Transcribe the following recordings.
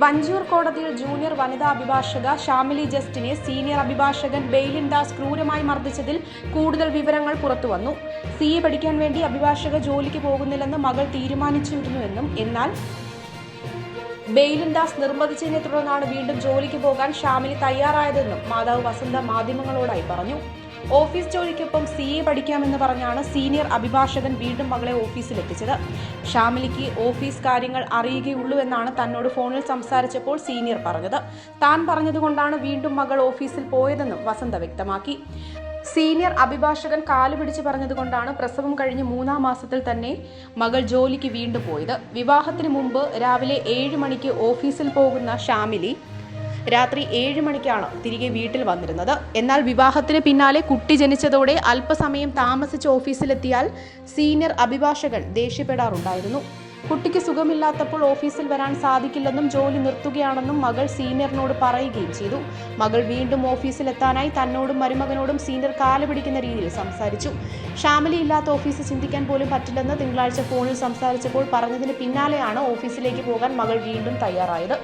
വഞ്ചൂർ കോടതിയിൽ ജൂനിയർ വനിതാ അഭിഭാഷക ഷാമിലി ജസ്റ്റിനെ സീനിയർ അഭിഭാഷകൻ ബെയിലിൻ ദാസ് ക്രൂരമായി മർദ്ദിച്ചതിൽ കൂടുതൽ വിവരങ്ങൾ പുറത്തുവന്നു സി എ പഠിക്കാൻ വേണ്ടി അഭിഭാഷക ജോലിക്ക് പോകുന്നില്ലെന്ന് മകൾ തീരുമാനിച്ചിരുന്നുവെന്നും എന്നാൽ ബെയിലിൻ ദാസ് നിർബന്ധിച്ചതിനെ തുടർന്നാണ് വീണ്ടും ജോലിക്ക് പോകാൻ ഷാമിലി തയ്യാറായതെന്നും മാതാവ് വസന്ത മാധ്യമങ്ങളോടായി പറഞ്ഞു. ഓഫീസ് ജോലിക്കൊപ്പം സി എ പഠിക്കാമെന്ന് പറഞ്ഞാണ് സീനിയർ അഭിഭാഷകൻ വീണ്ടും മകളെ ഓഫീസിലെത്തിച്ചത്. ഷാമിലിക്ക് ഓഫീസ് കാര്യങ്ങൾ അറിയുകയുള്ളൂ എന്നാണ് തന്നോട് ഫോണിൽ സംസാരിച്ചപ്പോൾ സീനിയർ പറഞ്ഞത്. താൻ പറഞ്ഞതുകൊണ്ടാണ് വീണ്ടും മകൾ ഓഫീസിൽ പോയതെന്നും വസന്ത വ്യക്തമാക്കി. സീനിയർ അഭിഭാഷകൻ കാലുപിടിച്ച് പറഞ്ഞതുകൊണ്ടാണ് പ്രസവം കഴിഞ്ഞ് മൂന്നാം മാസത്തിൽ തന്നെ മകൾ ജോലിക്ക് വീണ്ടും പോയത്. വിവാഹത്തിന് മുമ്പ് രാവിലെ ഏഴ് മണിക്ക് ഓഫീസിൽ പോകുന്ന ഷാമിലി രാത്രി ഏഴ് മണിക്കാണ് തിരികെ വീട്ടിൽ വന്നിരുന്നത്. എന്നാൽ വിവാഹത്തിന് പിന്നാലെ കുട്ടി ജനിച്ചതോടെ അല്പസമയം താമസിച്ച് ഓഫീസിലെത്തിയാൽ സീനിയർ അഭിഭാഷകൻ ദേഷ്യപ്പെടാറുണ്ടായിരുന്നു. കുട്ടിക്ക് സുഖമില്ലാത്തപ്പോൾ ഓഫീസിൽ വരാൻ സാധിക്കില്ലെന്നും ജോലി നിർത്തുകയാണെന്നും മകൾ സീനിയറിനോട് പറയുകയും ചെയ്തു. മകൾ വീണ്ടും ഓഫീസിലെത്താനായി തന്നോടും മരുമകനോടും സീനിയർ കാലുപിടിക്കുന്ന രീതിയിൽ സംസാരിച്ചു. ഷാമിലി ഇല്ലാത്ത ഓഫീസ് ചിന്തിക്കാൻ പോലും പറ്റില്ലെന്ന് തിങ്കളാഴ്ച ഫോണിൽ സംസാരിച്ചപ്പോൾ പറഞ്ഞതിന് പിന്നാലെയാണ് ഓഫീസിലേക്ക് പോകാൻ മകൾ വീണ്ടും തയ്യാറായത്.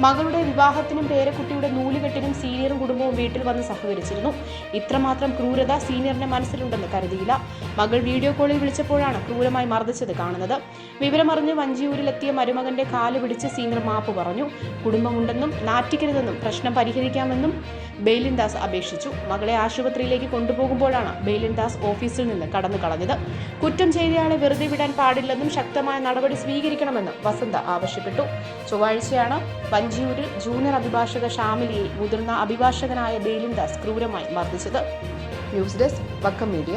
മകളുടെ വിവാഹത്തിനും പേരക്കുട്ടിയുടെ നൂലുകെട്ടിനും സീനിയറും കുടുംബവും വീട്ടിൽ വന്ന് സഹകരിച്ചിരുന്നു. ഇത്രമാത്രം ക്രൂരത സീനിയറിന്റെ മനസ്സിലുണ്ടെന്ന് കരുതിയില്ല. മകൾ വീഡിയോ കോളിൽ വിളിച്ചപ്പോഴാണ് ക്രൂരമായി മർദ്ദിച്ചത് കാണുന്നത്. വിവരമറിഞ്ഞ് വഞ്ചിയൂരിലെത്തിയ മരുമകന്റെ കാൽ പിടിച്ച് സീനിയർ മാപ്പ് പറഞ്ഞു. കുടുംബമുണ്ടെന്നും നാറ്റിക്കരുതെന്നും പ്രശ്നം പരിഹരിക്കാമെന്നും ബെയിലിൻ ദാസ് അപേക്ഷിച്ചു. മകളെ ആശുപത്രിയിലേക്ക് കൊണ്ടുപോകുമ്പോഴാണ് ബെയിലിൻ ദാസ് ഓഫീസിൽ നിന്ന് കടന്നു കളഞ്ഞത്. കുറ്റം ചെയ്തയാളെ വെറുതെ വിടാൻ പാടില്ലെന്നും ശക്തമായ നടപടി സ്വീകരിക്കണമെന്നും വസന്ത ആവശ്യപ്പെട്ടു. ചൊവ്വാഴ്ചയാണ് വഞ്ചിയൂരിൽ ജൂനിയർ അഭിഭാഷക ഷാമിലിയെ മുതിർന്ന അഭിഭാഷകനായ ബെയിലിൻ ദാസ് ക്രൂരമായി മർദ്ദിച്ചത്. News desk Vakkam media.